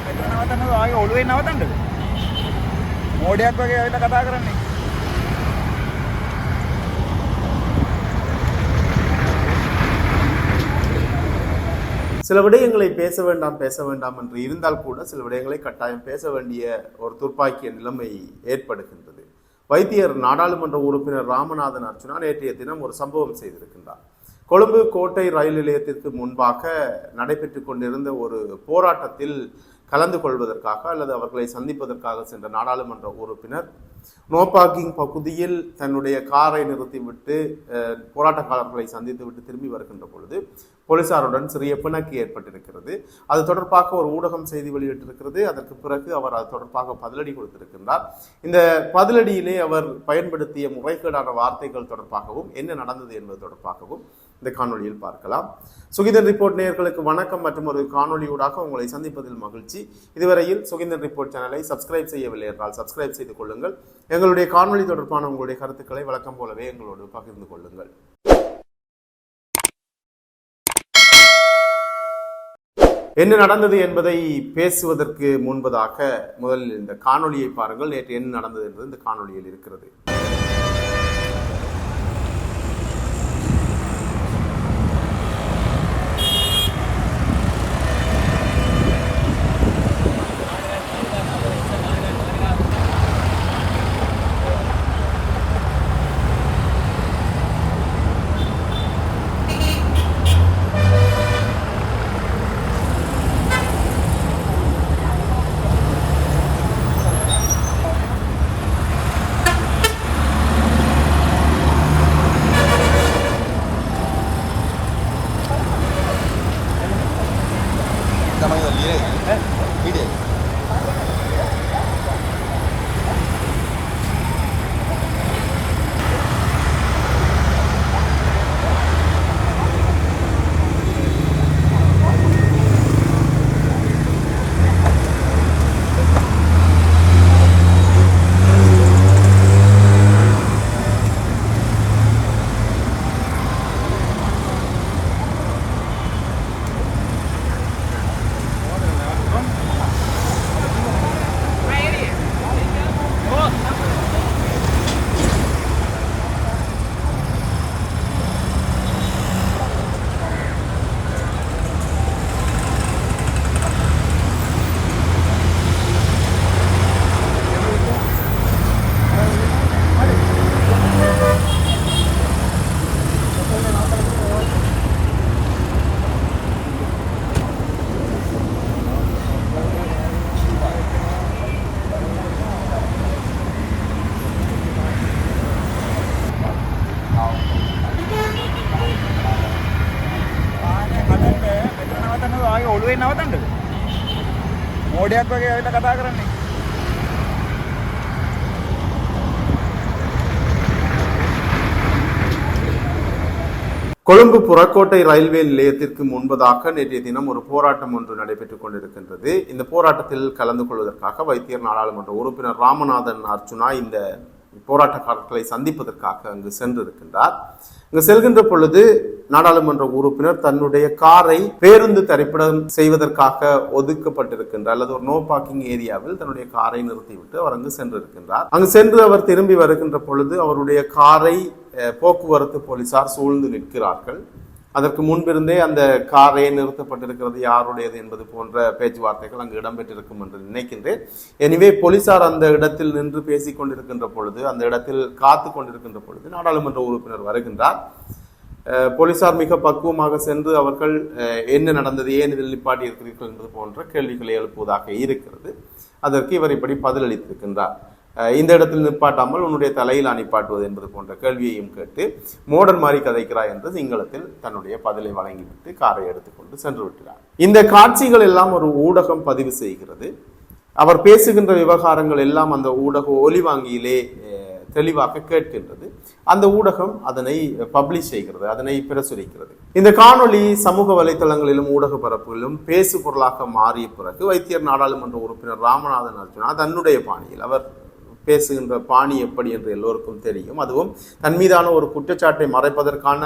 මෙතන නවතන්න ආගේ ඔළුවේ නවතන්නද මෝඩයක් වගේ ඇවිල්ලා කතා කරන්නේ சில விடயங்களை பேச வேண்டாம் பேச வேண்டாம் என்று இருந்தால் கூட சில விடயங்களை கட்டாயம் பேச வேண்டிய ஒரு துர்ப்பாக்கிய நிலைமை ஏற்படுகின்றது வைத்தியர் நாடாளுமன்ற உறுப்பினர் ராமநாதன் அர்ச்சுனா நேற்றைய தினம் ஒரு சம்பவம் செய்திருக்கின்றார் கொழும்பு கோட்டை ரயில் நிலையத்திற்கு முன்பாக நடைபெற்று கொண்டிருந்த ஒரு போராட்டத்தில் கலந்து கொள்வதற்காக அல்லது அவர்களை சந்திப்பதற்காக சென்ற நாடாளுமன்ற உறுப்பினர் நோ பார்க்கிங் பகுதியில் தன்னுடைய காரை நிறுத்திவிட்டு போராட்டக்காரர்களை சந்தித்துவிட்டு திரும்பி வருகின்ற பொழுது போலீசாருடன் சிறிய பிணக்கு ஏற்பட்டிருக்கிறது. அது தொடர்பாக ஒரு ஊடகம் செய்தி வெளியிட்டிருக்கிறது. அதற்கு பிறகு அவர் அது தொடர்பாக பதிலடி கொடுத்திருக்கின்றார். இந்த பதிலடியிலே அவர் பயன்படுத்திய முறைகேடான வார்த்தைகள் தொடர்பாகவும் என்ன நடந்தது என்பது தொடர்பாகவும் இந்த காணொளியில் பார்க்கலாம். சுகிதன் ரிப்போர்ட் நேயர்களுக்கு வணக்கம் மற்றும் ஒரு காணொளியூடாக உங்களை சந்திப்பதில் மகிழ்ச்சி. இதுவரையில் சுகிந்தன் ரிப்போர்ட் சேனலை சப்ஸ்கிரைப் செய்யவில்லை என்றால் சப்ஸ்கிரைப் செய்து கொள்ளுங்கள். எங்களுடைய காணொளி தொடர்பான உங்களுடைய கருத்துக்களை வழக்கம் போலவே எங்களோடு பகிர்ந்து கொள்ளுங்கள். என்ன நடந்தது என்பதை பேசுவதற்கு முன்பதாக முதலில் இந்த காணொலியை பாருங்கள். நேற்று என்ன நடந்தது என்பது இந்த காணொளியில் இருக்கிறது. Tama yun, lirik. Lirik. ආනේ මෝඩයක් වගේ ඇවිල්ලා කතා කරන්නේ கொழும்பு புறக்கோட்டை ரயில்வே நிலையத்திற்கு முன்பதாக நேற்றைய தினம் ஒரு போராட்டம் ஒன்று நடைபெற்றுக் கொண்டிருக்கின்றது இந்த போராட்டத்தில் கலந்து கொள்வதற்காக வைத்தியர் நாடாளுமன்ற உறுப்பினர் ராமநாதன் அர்ச்சுனா இந்த போராட்டக்காரர்களை சந்திப்பதற்காக அங்கு சென்றிருக்கின்றார். அங்கு செல்கின்ற பொழுது நாடாளுமன்ற உறுப்பினர் தன்னுடைய காரை பேருந்து தரிப்பிடம் செய்வதற்காக ஒதுக்கப்பட்டிருக்கின்ற அல்லது ஒரு நோ பார்க்கிங் ஏரியாவில் தன்னுடைய காரை நிறுத்திவிட்டு அவர் அங்கு சென்றிருக்கின்றார். அங்கு சென்று அவர் திரும்பி வருகின்ற பொழுது அவருடைய காரை போக்குவரத்து போலீசார் சூழ்ந்து நிற்கிறார்கள். அதற்கு முன்பிருந்தே அந்த காரே நிறுத்தப்பட்டிருக்கிறது யாருடையது என்பது போன்ற பேச்சுவார்த்தைகள் அங்கு இடம்பெற்றிருக்கும் என்று நினைக்கின்றேன். எனவே போலீசார் அந்த இடத்தில் நின்று பேசிக் கொண்டிருக்கின்ற பொழுது அந்த இடத்தில் காத்து கொண்டிருக்கின்ற பொழுது நாடாளுமன்ற உறுப்பினர் வருகின்றார். போலீசார் மிக பக்குவமாக சென்று அவர்கள் என்ன நடந்தது ஏன் இதில் நிப்பாட்டி இருக்கிறீர்கள் என்பது போன்ற கேள்விகளை எழுப்புவதாக இருக்கிறது. அதற்கு இவர் இப்படி பதிலளித்திருக்கின்றார். இந்த இடத்தில் நிப்பாட்டாமல் உன்னுடைய தலையில் அணிப்பாட்டுவது என்பது போன்ற கேள்வியையும் கேட்டு மோடன் மாதிரி கதைக்கிறாய் என்று சிங்களத்தில் தன்னுடைய பதிலை வழங்கிவிட்டு காரை எடுத்துக்கொண்டு சென்று விட்டார். இந்த காட்சிகள் எல்லாம் ஒரு ஊடகம் பதிவு செய்கிறது. அவர் பேசுகின்ற விவகாரங்கள் எல்லாம் அந்த ஊடக ஒலிவாங்கியிலே தெளிவாக கேட்கின்றது. அந்த ஊடகம் அதனை பப்ளிஷ் செய்கிறது அதனை பிரசுரிக்கிறது. இந்த காணொளி சமூக வலைத்தளங்களிலும் ஊடக பரப்புகளிலும் பேசு பொருளாக மாறிய பிறகு வைத்தியர் நாடாளுமன்ற உறுப்பினர் ராமநாதன் அர்ஜுனா தன்னுடைய பாணியில் அவர் பேசுகின்ற பாணி எப்படி என்று எல்லோருக்கும் தெரியும். அதுவும் தன் மீதான ஒரு குற்றச்சாட்டை மறைப்பதற்கான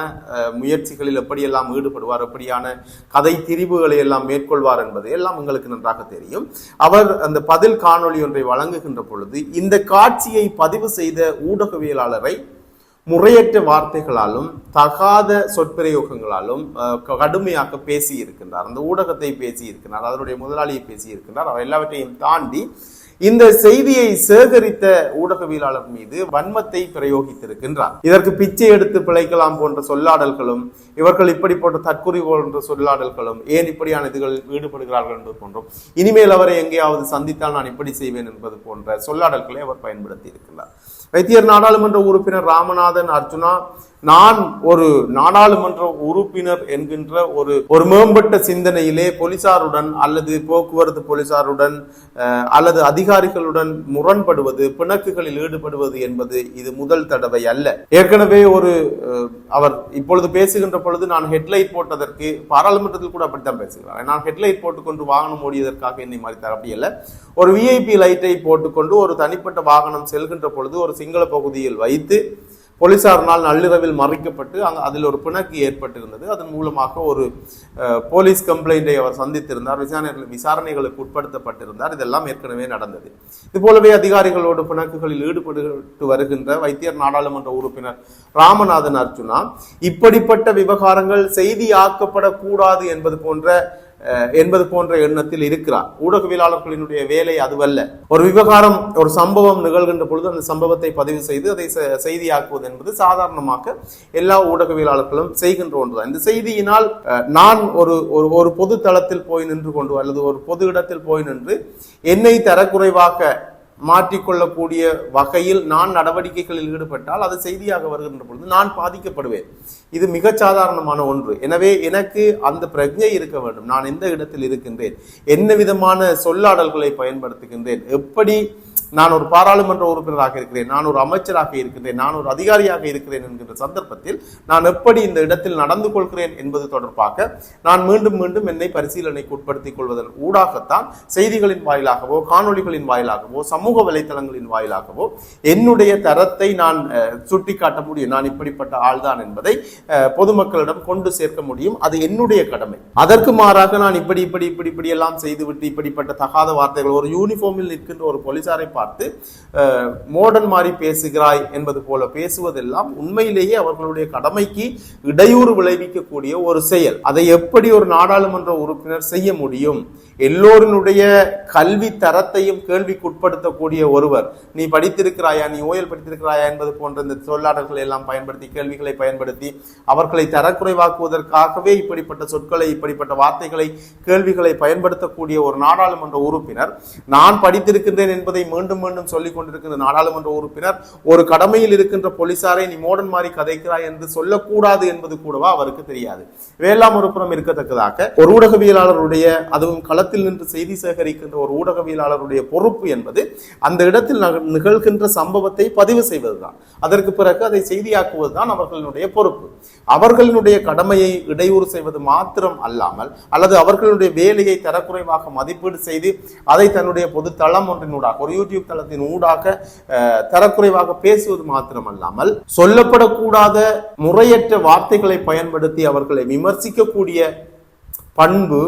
முயற்சிகளில் எப்படியெல்லாம் ஈடுபடுவார் எப்படியான கதை திரிவுகளை எல்லாம் மேற்கொள்வார் என்பது எல்லாம் எங்களுக்கு நன்றாக தெரியும். அவர் அந்த பதில் காணொளி ஒன்றை வழங்குகின்ற பொழுது இந்த காட்சியை பதிவு செய்த ஊடகவியலாளரை முறையற்ற வார்த்தைகளாலும் தகாத சொற்பிரயோகங்களாலும் கடுமையாக பேசி இருக்கின்றார் அந்த ஊடகத்தை பேசி இருக்கின்றார் அதனுடைய முதலாளியை பேசி இருக்கின்றார் அவர் எல்லாவற்றையும் தாண்டி இந்த செய்தியை சேகரித்த ஊடகவியலாளர் மீது வன்மத்தை பிரயோகித்திருக்கின்றார். இதற்கு பிச்சை எடுத்து பிழைக்கலாம் போன்ற சொல்லாடல்களும் இவர்கள் இப்படி போன்ற தற்குறி போன்ற சொல்லாடல்களும் ஏன் இப்படியான இதுகளில் ஈடுபடுகிறார்கள் என்பது போன்றும் இனிமேல் அவரை எங்கேயாவது சந்தித்தால் நான் இப்படி செய்வேன் என்பது போன்ற சொல்லாடல்களை அவர் பயன்படுத்தி இருக்கின்றார் வைத்தியர் நாடாளுமன்ற உறுப்பினர் ராமநாதன் அர்ஜுனா நான் ஒரு நாடாளுமன்ற உறுப்பினர் என்கின்ற ஒரு ஒரு மேம்பட்ட சிந்தனையிலே போலீசாருடன் அல்லது போக்குவரத்து போலீசாருடன் அல்லது அதிகாரிகளுடன் முரண்படுவது பிணக்குகளில் ஈடுபடுவது என்பது இது முதல் தடவை அல்ல. ஏற்கனவே ஒரு அவர் இப்பொழுது பேசுகின்ற பொழுது நான் ஹெட்லைட் போட்டதற்கு பாராளுமன்றத்தில் கூட அப்படித்தான் பேசுகிறார். நான் ஹெட்லைட் போட்டுக்கொண்டு வாகனம் ஓடியதற்காக என்னை மறித்தார். அப்படி அல்ல. ஒரு விஐபி லைட்டை போட்டுக்கொண்டு ஒரு தனிப்பட்ட வாகனம் செல்கின்ற பொழுது ஒரு சிங்கள பகுதியில் வைத்து போலீசாரினால் நள்ளிரவில் மறைக்கப்பட்டு அங்கே அதில் ஒரு பிணக்கு ஏற்பட்டிருந்தது. அதன் மூலமாக ஒரு போலீஸ் கம்ப்ளைண்டை அவர் சந்தித்திருந்தார். விசாரணை விசாரணைகளுக்கு உட்படுத்தப்பட்டிருந்தார். இதெல்லாம் ஏற்கனவே நடந்தது. இதுபோலவே அதிகாரிகளோடு பிணக்குகளில் ஈடுபட்டு வருகின்ற வைத்தியர் நாடாளுமன்ற உறுப்பினர் ராமநாதன் அர்ஜுனா இப்படிப்பட்ட விவகாரங்கள் செய்தியாக்கப்படக்கூடாது என்பது போன்ற என்பது போன்ற எண்ணத்தில் இருக்கிறார். ஊடகவியலாளர்களினுடைய வேலை அதுவல்ல. ஒரு விவகாரம் ஒரு சம்பவம் நிகழ்கின்ற பொழுது அந்த சம்பவத்தை பதிவு செய்து அதை செ- செய்தியாக்குவது என்பது சாதாரணமாக எல்லா ஊடகவியலாளர்களும் செய்கின்ற ஒன்றுதான். இந்த செய்தியினால் நான் ஒரு ஒரு ஒரு பொது தளத்தில் போய் நின்று கொண்டு அல்லது ஒரு பொது இடத்தில் போய் நின்று என்னை தரக்குறைவாக மாற்றிக்கொள்ளக்கூடிய வகையில் நான் நடவடிக்கைகளில் ஈடுபட்டால் அது செய்தியாக வருகின்ற பொழுது நான் பாதிக்கப்படுவேன். இது மிக சாதாரணமான ஒன்று. எனவே எனக்கு அந்த பிரஜை இருக்க வேண்டும். நான் எந்த இடத்தில் இருக்கின்றேன்? என்ன விதமான சொல்லாடல்களை பயன்படுத்துகின்றேன்? எப்படி நான் ஒரு பாராளுமன்ற உறுப்பினராக இருக்கிறேன் நான் ஒரு அமைச்சராக இருக்கிறேன் நான் ஒரு அதிகாரியாக இருக்கிறேன் என்கின்ற சந்தர்ப்பத்தில் நான் எப்படி இந்த இடத்தில் நடந்து கொள்கிறேன் என்பது தொடர்பாக நான் மீண்டும் மீண்டும் என்னை பரிசீலனைக்கு உட்படுத்திக் கொள்வதன் ஊடாகத்தான் செய்திகளின் வாயிலாகவோ காணொளிகளின் வாயிலாகவோ சமூக வலைத்தளங்களின் வாயிலாகவோ என்னுடைய தரத்தை நான் சுட்டிக்காட்ட முடியும். நான் இப்படிப்பட்ட ஆள்தான் என்பதை பொதுமக்களிடம் கொண்டு சேர்க்க முடியும். அது என்னுடைய கடமை. அதற்கு மாறாக நான் இப்படி இப்படி இப்படி இப்படி எல்லாம் செய்துவிட்டு இப்படிப்பட்ட தகாத வார்த்தைகள் ஒரு யூனிஃபார்மில் நிற்கின்ற ஒரு போலீசாரை பார்த்து மோடன் மாதிரி பேசுகிறாய் என்பது போல பேசுவதெல்லாம் உண்மையிலேயே அவர்களுடைய கடமைக்கு இடையூறு விளைவிக்கக்கூடிய ஒரு செயல். அதை எப்படி ஒரு நாடாளுமன்ற உறுப்பினர் செய்ய முடியும்? எல்லோருடைய கல்வி தரத்தையும் கேள்விக்குட்படுத்தக்கூடிய ஒருவர். நீ படித்திருக்கிறாயா? நீ ஓயல் படித்திருக்கிறாயா? என்பது போன்ற இந்த சொல்லாடல்களை எல்லாம் பயன்படுத்தி கேள்விகளை பயன்படுத்தி அவர்களை தரக்குறைவாக்குவதற்காகவே இப்படிப்பட்ட சொற்களை இப்படிப்பட்ட வார்த்தைகளை கேள்விகளை பயன்படுத்தக்கூடிய ஒரு நாடாளுமன்ற உறுப்பினர் நான் படித்திருக்கின்றேன் என்பதை மீண்டும் வேண்டும் வேண்டும் சொல்லிக் கொண்டிருக்கின்ற நாடாளுமன்ற உறுப்பினர் ஒரு கடமையில் இருக்கின்ற போலீசாரை நீ மோடன் மாறி கதைக்கிறாய் என்று சொல்லக்கூடாது என்பது கூடவா அவருக்கு தெரியாது. வேளாண் ஒரு புறம் இருக்கத்தக்கதாக ஒரு ஊடகவியலாளருடைய அதுவும் களத்தில் நின்று செய்தி சேகரிக்கின்ற ஒரு ஊடகவியலாளருடைய பொறுப்பு என்பது அந்த இடத்தில் நிகழ்கின்ற சம்பவத்தை பதிவு செய்வதுதான். அதற்கு பிறகு அதை செய்தியாக்குவதுதான் அவர்களுடைய பொறுப்பு. அவர்களினுடைய கடமையை இடையூறு செய்வது மாத்திரம் அல்லாமல் அல்லது அவர்களுடைய வேலையை தரக்குறைவாக மதிப்பீடு செய்து அதை தன்னுடைய பொது தளம் ஒன்றினூடாக ஒரு யூடியூப் தளத்தின் ஊடாக தரக்குறைவாக பேசுவது மாத்திரமல்லாமல் சொல்லப்படக்கூடாத முறையற்ற வார்த்தைகளை பயன்படுத்தி அவர்களை விமர்சிக்கக்கூடிய பண்பு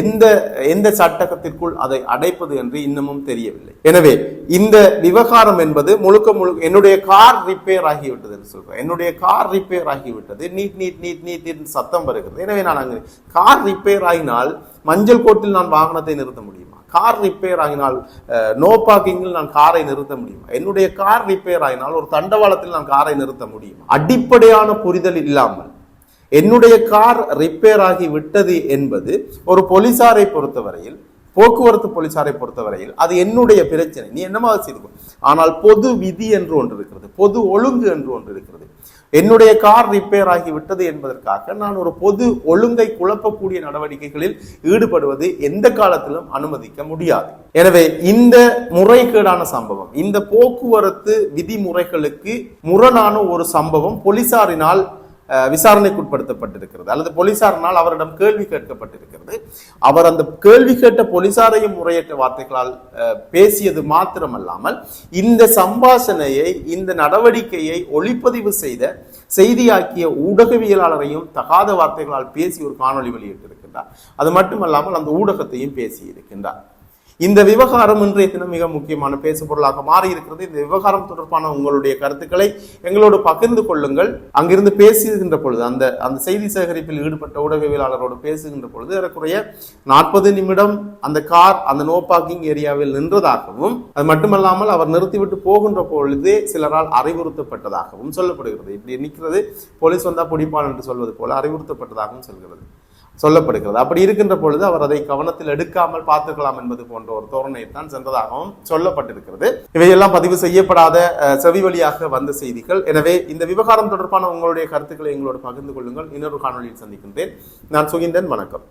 எந்த எந்த சட்டகத்திற்குள் அதை அடைப்பது என்று இன்னமும் தெரியவில்லை. எனவே இந்த விவகாரம் என்பது முழுக்க முழுக்க என்னுடைய கார் ரிப்பேர் ஆகிவிட்டது என்று சொல்றேன். என்னுடைய கார் ரிப்பேர் ஆகிவிட்டது. நீட் நீட் நீட் நீட் என்று சத்தம் வருகிறது. எனவே நான் அங்கு கார் ரிப்பேர் ஆகினால் மஞ்சள் கோட்டில் நான் வாகனத்தை நிறுத்த முடியும்? கார் ரிப்பேர் ஆகினால் நோ பார்க்கிங்கில் நான் காரை நிறுத்த முடியும்? என்னுடைய கார் ரிப்பேர் ஆகினால் ஒரு தண்டவாளத்தில் நான் காரை நிறுத்த முடியும்? அடிப்படையான புரிதல் இல்லாமல் என்னுடைய கார் ரிப்பேர் ஆகி விட்டது என்பது ஒரு போலீசாரை பொறுத்தவரையில் போக்குவரத்து போலீசாரை பொறுத்தவரையில் அது என்னுடைய பிரச்சனை. நீ என்னமா செய்து ஆனால் பொது விதி என்று ஒன்று இருக்கிறது பொது ஒழுங்கு என்று ஒன்று இருக்கிறது. என்னுடைய கார் ரிப்பேர் ஆகிவிட்டது என்பதற்காக நான் ஒரு பொது ஒழுங்கை குழப்பக்கூடிய நடவடிக்கைகளில் ஈடுபடுவது எந்த காலத்திலும் அனுமதிக்க முடியாது. எனவே இந்த முறைகேடான சம்பவம் இந்த போக்குவரத்து விதிமுறைகளுக்கு முரணான ஒரு சம்பவம் போலீசாரினால் விசாரணைக்குட்படுத்தப்பட்டிருக்கிறது. அல்லது போலீசாரினால் அவரிடம் கேள்வி கேட்கப்பட்டிருக்கிறது. அவர் அந்த கேள்வி கேட்ட போலீசாரையும் முறையற்ற வார்த்தைகளால் பேசியது மாத்திரமல்லாமல் இந்த சம்பாஷணையை இந்த நடவடிக்கையை ஒளிப்பதிவு செய்த செய்தியாக்கிய ஊடகவியலாளரையும் தகாத வார்த்தைகளால் பேசி ஒரு காணொளி வெளியிட்டிருக்கின்றார். அது மட்டுமல்லாமல் அந்த ஊடகத்தையும் பேசி இருக்கின்றார் இந்த விவகாரம் இன்றைய தினம் மிக முக்கியமான பேசு பொருளாக மாறி இருக்கிறது இந்த விவகாரம் தொடர்பான உங்களுடைய கருத்துக்களை எங்களோடு பகிர்ந்து கொள்ளுங்கள். அங்கிருந்து பேசுகின்ற பொழுது அந்த அந்த செய்தி சேகரிப்பில் ஈடுபட்ட ஊடகவியலாளரோடு பேசுகின்ற பொழுது ஏறக்குறைய நாற்பது நிமிடம் அந்த கார் அந்த நோ பார்க்கிங் ஏரியாவில் நின்றதாகவும் அது மட்டுமல்லாமல் அவர் நிறுத்திவிட்டு போகின்ற பொழுதே சிலரால் அறிவுறுத்தப்பட்டதாகவும் சொல்லப்படுகிறது. இப்படி நிற்கிறது போலீஸ் வந்தா பிடிப்பான் என்று சொல்வது போல அறிவுறுத்தப்பட்டதாகவும் சொல்கிறது. சொல்லப்படுகிறது. அப்படி இருக்கின்ற பொழுது அவர் அதை கவனத்தில் எடுக்காமல் பார்த்துக்கலாம் என்பது போன்ற ஒரு தோரணையைத்தான் சென்றதாகவும் சொல்லப்பட்டிருக்கிறது. இவையெல்லாம் பதிவு செய்யப்படாத செவி வழியாக வந்த செய்திகள். எனவே இந்த விவகாரம் தொடர்பான உங்களுடைய கருத்துக்களை எங்களோடு பகிர்ந்து கொள்ளுங்கள். இன்னொரு காணொலியில் சந்திக்கின்றேன். நான் சுகிந்தன். வணக்கம்.